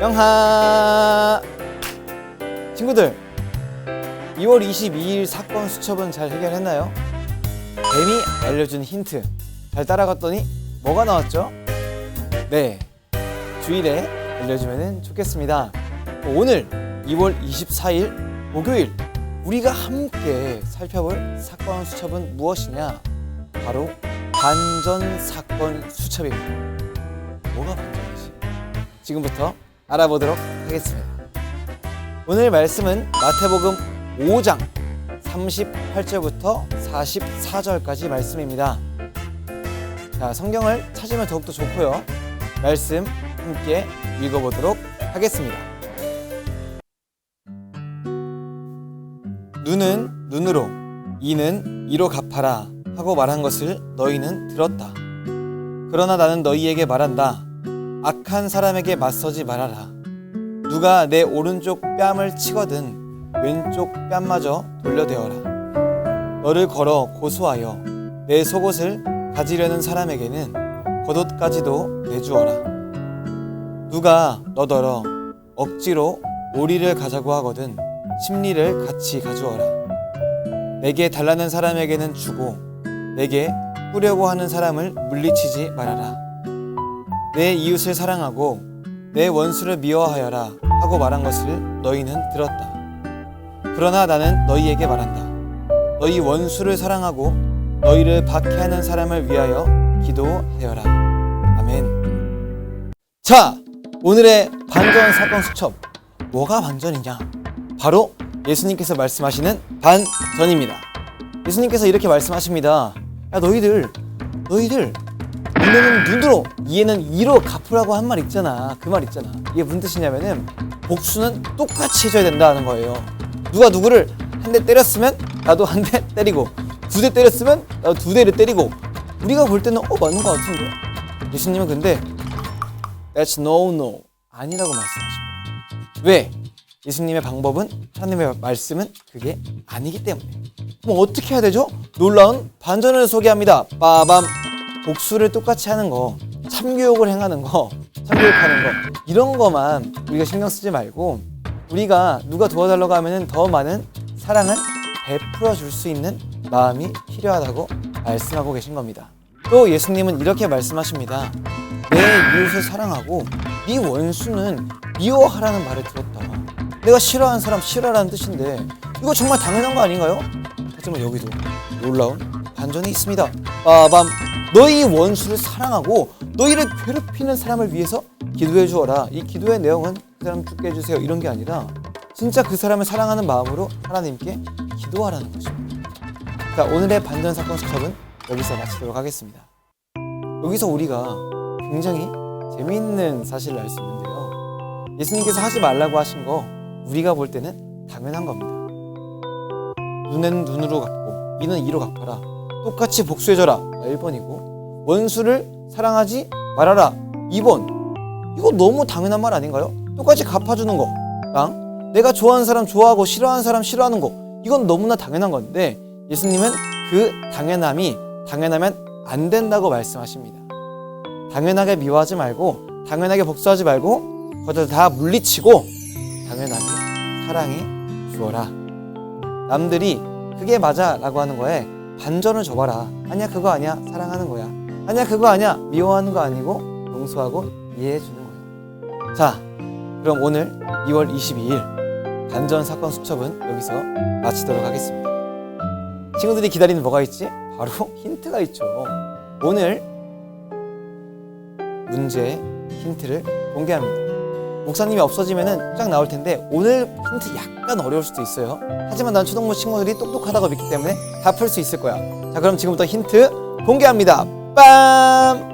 영하 친구들 2월 22일 사건 수첩은 잘 해결했나요? 뱀이 알려준 힌트 잘 따라갔더니 뭐가 나왔죠? 네 주일에 알려주면 좋겠습니다 오늘 2월 24일 목요일 우리가 함께 살펴볼 사건 수첩은 무엇이냐 바로 반전 사건 수첩입니다 뭐가 반전이지? 지금부터 알아보도록 하겠습니다. 오늘 말씀은 마태복음 5장 38절부터 44절까지 말씀입니다. 자, 성경을 찾으면 더욱더 좋고요. 말씀 함께 읽어보도록 하겠습니다. 눈은 눈으로, 이는 이로 갚아라 하고 말한 것을 너희는 들었다. 그러나 나는 너희에게 말한다. 악한 사람에게 맞서지 말아라. 누가 내 오른쪽 뺨을 치거든 왼쪽 뺨마저 돌려대어라. 너를 걸어 고소하여 내 속옷을 가지려는 사람에게는 겉옷까지도 내주어라. 누가 너더러 억지로 오리를 가자고 하거든 심리를 같이 가주어라. 내게 달라는 사람에게는 주고 내게 꾸려고 하는 사람을 물리치지 말아라. 내 이웃을 사랑하고 내 원수를 미워하여라 하고 말한 것을 너희는 들었다. 그러나 나는 너희에게 말한다. 너희 원수를 사랑하고 너희를 박해하는 사람을 위하여 기도하여라. 아멘. 자, 오늘의 반전 사건 수첩. 뭐가 반전이냐? 바로 예수님께서 말씀하시는 반전입니다. 예수님께서 이렇게 말씀하십니다. 야, 너희들, 너희들 눈에는 눈으로 이에는 이로 갚으라고 한 말 있잖아. 그 말 있잖아. 이게 무슨 뜻이냐면은 복수는 똑같이 해줘야 된다는 거예요. 누가 누구를 한 대 때렸으면 나도 한 대 때리고 두 대 때렸으면 나도 두 대를 때리고. 우리가 볼 때는 어 맞는 것 같은데? 예수님은 근데 That's no no 아니라고 말씀하십니다. 왜? 예수님의 방법은 하나님의 말씀은 그게 아니기 때문에. 그럼 어떻게 해야 되죠? 놀라운 반전을 소개합니다. 빠밤 복수를 똑같이 하는 거, 참교육을 행하는 거, 참교육하는 거 이런 거만 우리가 신경 쓰지 말고 우리가 누가 도와달라고 하면은 더 많은 사랑을 베풀어 줄 수 있는 마음이 필요하다고 말씀하고 계신 겁니다. 또 예수님은 이렇게 말씀하십니다. 내 이웃을 사랑하고 네 원수는 미워하라는 말을 들었다. 내가 싫어하는 사람 싫어하라는 뜻인데 이거 정말 당연한 거 아닌가요? 하지만 여기도 놀라운 반전이 있습니다. 빠밤 너희 원수를 사랑하고 너희를 괴롭히는 사람을 위해서 기도해 주어라. 이 기도의 내용은 그 사람 죽게 해주세요 이런 게 아니라 진짜 그 사람을 사랑하는 마음으로 하나님께 기도하라는 것입니다. 자 오늘의 반전 사건 수첩은 여기서 마치도록 하겠습니다. 여기서 우리가 굉장히 재미있는 사실을 알 수 있는데요. 예수님께서 하지 말라고 하신 거 우리가 볼 때는 당연한 겁니다. 눈에는 눈으로 갚고 이는 이로 갚아라. 똑같이 복수해줘라. 1번이고 원수를 사랑하지 말아라. 2번. 이거 너무 당연한 말 아닌가요? 똑같이 갚아주는 거랑 내가 좋아하는 사람 좋아하고 싫어하는 사람 싫어하는 거 이건 너무나 당연한 건데 예수님은 그 당연함이 당연하면 안 된다고 말씀하십니다. 당연하게 미워하지 말고 당연하게 복수하지 말고 그것들 다 물리치고 당연하게 사랑해 주어라. 남들이 그게 맞아라고 하는 거에 반전을 줘봐라. 아니야 그거 아니야 사랑하는 거야. 아니야 그거 아니야 미워하는 거 아니고 용서하고 이해해 주는 거야. 자 그럼 오늘 2월 22일 반전 사건 수첩은 여기서 마치도록 하겠습니다. 친구들이 기다리는 뭐가 있지? 바로 힌트가 있죠. 오늘 문제 힌트를 공개합니다. 목사님이 없어지면은 쫙 나올 텐데 오늘 힌트 약간 어려울 수도 있어요. 하지만 난 초등부 친구들이 똑똑하다고 믿기 때문에 다 풀 수 있을 거야. 자, 그럼 지금부터 힌트 공개합니다. 빰!